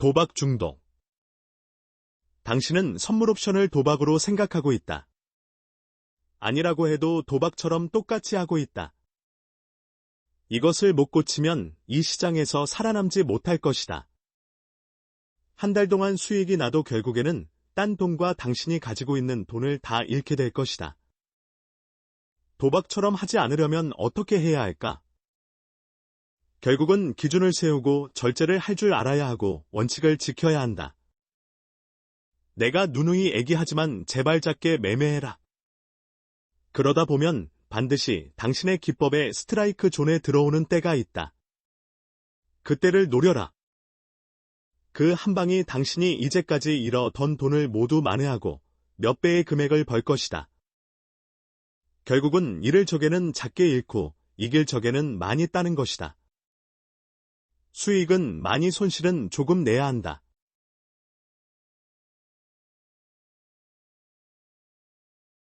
도박 중독. 당신은 선물 옵션을 도박으로 생각하고 있다. 아니라고 해도 도박처럼 똑같이 하고 있다. 이것을 못 고치면 이 시장에서 살아남지 못할 것이다. 한 달 동안 수익이 나도 결국에는 딴 돈과 당신이 가지고 있는 돈을 다 잃게 될 것이다. 도박처럼 하지 않으려면 어떻게 해야 할까? 결국은 기준을 세우고 절제를 할 줄 알아야 하고 원칙을 지켜야 한다. 내가 누누이 애기하지만 제발 작게 매매해라. 그러다 보면 반드시 당신의 기법에 스트라이크 존에 들어오는 때가 있다. 그때를 노려라. 그 한 방이 당신이 이제까지 잃어던 돈을 모두 만회하고 몇 배의 금액을 벌 것이다. 결국은 잃을 적에는 작게 잃고 이길 적에는 많이 따는 것이다. 수익은 많이 손실은 조금 내야 한다.